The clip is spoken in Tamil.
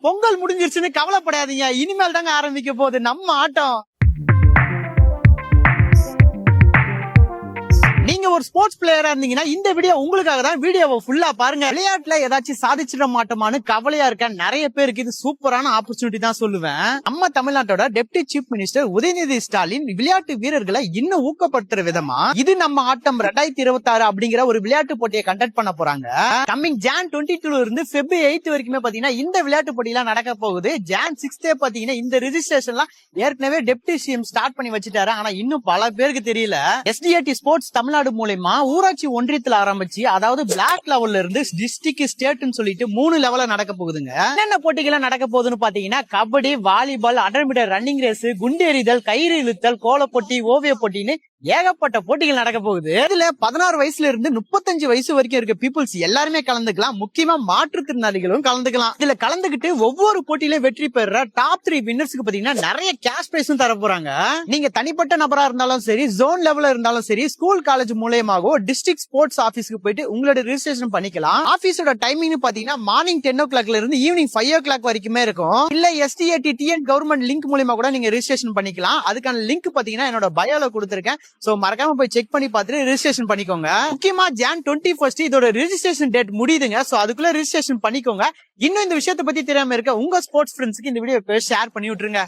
பொங்கல் முடிஞ்சிருச்சுன்னு கவலைப்படாதீங்க. இனிமேல் தாங்க ஆரம்பிக்க போகுது. நம்ம ஆட்டம். நீங்க ஒரு ஸ்போர்ட்ஸ் பிளேயரா இருந்தீங்கன்னா இந்த வீடியோ உங்களுக்காக தான் வீடியோவை ஃபுல்லா பாருங்க. விளையாட்டுல ஏதாச்சும் சாதிச்சிட மாட்டோமான்னு கவலையா இருக்க நிறைய பேருக்கு இது சூப்பரான ஆப்பர்ச்சுனிட்டி தான் சொல்லுவேன். நம்ம தமிழ்நாட்டோட deputy chief minister Udhayanidhi Stalin விளையாட்டு வீரர்களை இன்னும் ஊக்கப்படுத்துற விதமா இது நம்ம ஆட்டம் ரெண்டாயிரத்தி இருபத்தி ஆறு அப்படிங்கிற ஒரு விளையாட்டு போட்டியை கண்டக்ட் பண்ண போறாங்க. கம்மிங் ஜான் டுவெண்ட்டி டூல இருந்து பிப்ரவரி எயித் வரைக்குமே பாத்தீங்கன்னா இந்த விளையாட்டு போட்டியெல்லாம் நடக்க போகுது. ஜான் சிக்ஸ்தே பாத்தீங்கன்னா இந்த ரெஜிஸ்ட்ரேஷன்லாம் ஏற்கனவே டெப்டி சிஎம் ஸ்டார்ட் பண்ணி வச்சுட்டாரு. ஆனா இன்னும் பல பேருக்கு தெரியல. எஸ்டிஏடி ஸ்போர்ட்ஸ் தமிழ்நாடு மூலயமா ஊராட்சி ஒன்றியத்துல ஆரம்பிச்சு அதாவது பிளாக் லெவல்ல இருந்து டிஸ்ட்ரிக்ட் ஸ்டேட்னு சொல்லிட்டு மூணு லெவல்ல நடக்க போகுதுங்க. என்னென்ன போட்டிகள் நடக்க போகுதுன்னு பாத்தீங்கன்னா கபடி வாலிபால் அடர்மிடர் மீட்டர் ரன்னிங் ரேஸ் குண்டு எறிதல் கயிறு இழுத்தல் கோலப்போட்டி ஓவிய போட்டின்னு ஏகப்பட்ட போட்டிகள் நடக்க போகுது. இதுல பதினாறு வயசுல இருந்து முப்பத்தஞ்சு வயசு வரைக்கும் இருக்க பீப்புள்ஸ் எல்லாருமே கலந்துக்கலாம். முக்கியமா மாற்றுத்திறனாளிகளும் கலந்துக்கலாம். இதுல கலந்துகிட்டு ஒவ்வொரு போட்டியிலும் வெற்றி பெற டாப் த்ரீ வின்னர்ஸ்க்கு பாத்தீங்கன்னா நிறைய கேஷ் பிரைஸும் தர போறாங்க. நீங்க தனிப்பட்ட நபரா இருந்தாலும் சரி ஜோன் லெவல்ல இருந்தாலும் சரி ஸ்கூல் காலேஜ் மூலியமாகவோ டிஸ்ட்ரிக்ட் ஸ்போர்ட்ஸ் ஆபீஸ்க்கு போயிட்டு உங்களோட ரிஜிஸ்ட்ரேஷன் பண்ணிக்கலாம். ஆபீஸோட டைமிங் பாத்தீங்கன்னா மார்னிங் டென் ஓ கிளாக்ல இருந்து ஈவினிங் ஃபைவ் ஓ கிளாக் வரைக்குமே இருக்கும். இல்ல எஸ்டிஏடி டிஎன் கவர்மெண்ட் லிங்க் மூலியமா கூட நீங்க ரிஜிஸ்ட்ரேஷன் பண்ணிக்கலாம். அதுக்கான லிங்க் பாத்தீங்கன்னா என்னோட பயோல கொடுத்துருக்கேன். சோ மறக்காம போய் செக் பண்ணி பார்த்துட்டு ரிஜிஸ்ட்ரேஷன் பண்ணிக்கோங்க. முக்கியமா ஜான் டுவெண்ட்டி ஃபர்ஸ்ட் இதோட ரிஜிஸ்ட்ரேஷன் டேட் முடியுதுங்க. சோ அதுக்குள்ள ரிஜிஸ்ட்ரேஷன் பண்ணிக்கோங்க. இன்னும் இந்த விஷயத்தை பத்தி தெரியாம இருக்க உங்க ஸ்போர்ட்ஸ் ஃப்ரெண்ட்ஸ்க்கு இந்த வீடியோ ஷேர் பண்ணி விட்டுருங்க.